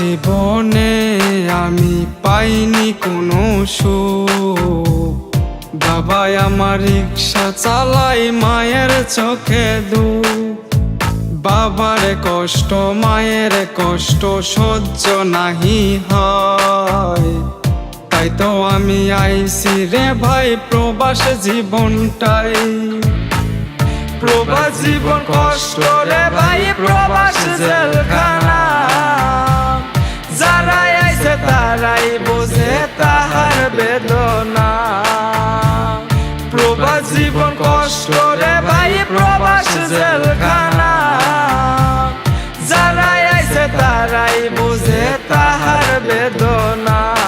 জীবনে আমি পাইনি কোনো সুখ। বাবাই আমার রিক্সা চালাই মায়ের চোখে দু বাবার কষ্ট, মায়ের কষ্ট সহ্য নাহি হয়। তাই তো আমি আইছি রে ভাই প্রবাস জীবনটাই। প্রবাস জীবন কষ্ট রে ভাই, প্রবাস জেলখানা। তারাই বোঝে তাহার বেদনা। প্রবাস জীবন কষ্ট রে ভাই, প্রবাস জেলখানা। যারাই আইছে তারাই বোঝে তাহার বেদনা।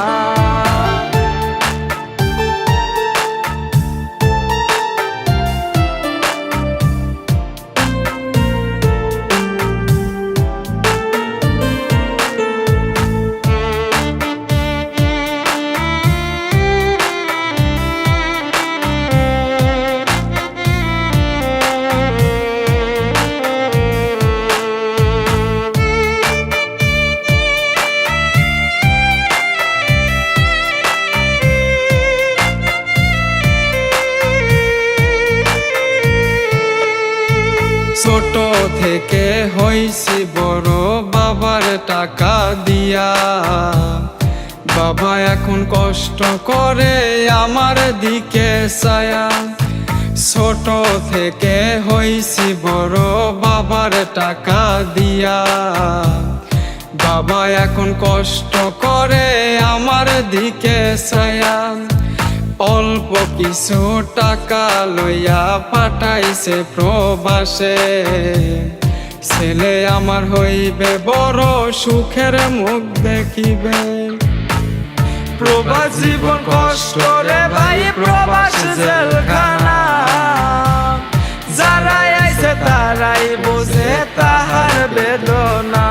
ছোট থেকে হইছি বড় বাবার টাকা দিয়া। বাবা এখন কষ্ট করে আমার দিকে ছায়া। ছোট থেকে হইছি বড় বাবার টাকা দিয়া। বাবা এখন কষ্ট করে আমার দিকে ছায়া। অল্প কিছু টাকা লইয়া পাঠাইছে প্রবাসে। ছেলে আমার হইবে বড় সুখের মুখ দেখিবে। প্রবাস জীবন কষ্ট রে ভাই, প্রবাস জেলখানা। যারাই আইছে তারাই বোঝে তাহার বেদনা।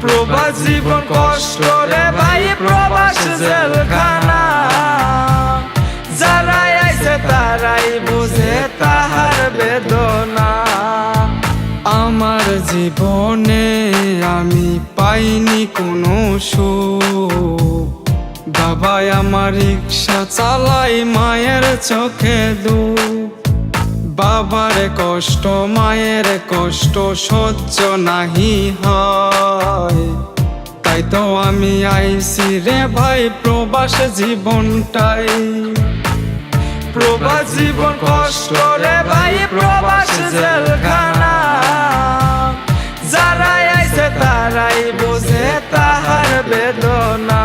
প্রবাস জীবন কষ্ট রে ভাই, প্রবাস জেলখানা। আইছে তারাই বুঝে তাহার বেদনা। আমার জীবনে আমি পাইনি কোনো সুখ। বাবাই আমার রিক্সা চালাই মায়ের চোখে দুঃখ। বাবার কষ্ট, মায়ের কষ্ট সহ্য নাহি হয়। তাই তো আমি আইছি রে ভাই প্রবাস জীবনটাই। প্রবাস জীবন কষ্ট রে ভাই, প্রবাস জেলখানা। যারাই আইছে তারাই বোঝে তাহার বেদনা।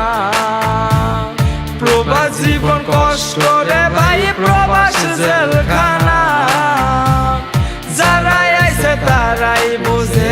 প্রবাস জীবন কষ্ট রে ভাই, প্রবাস জেলখানা। যারাই আইছে তারাই বোঝে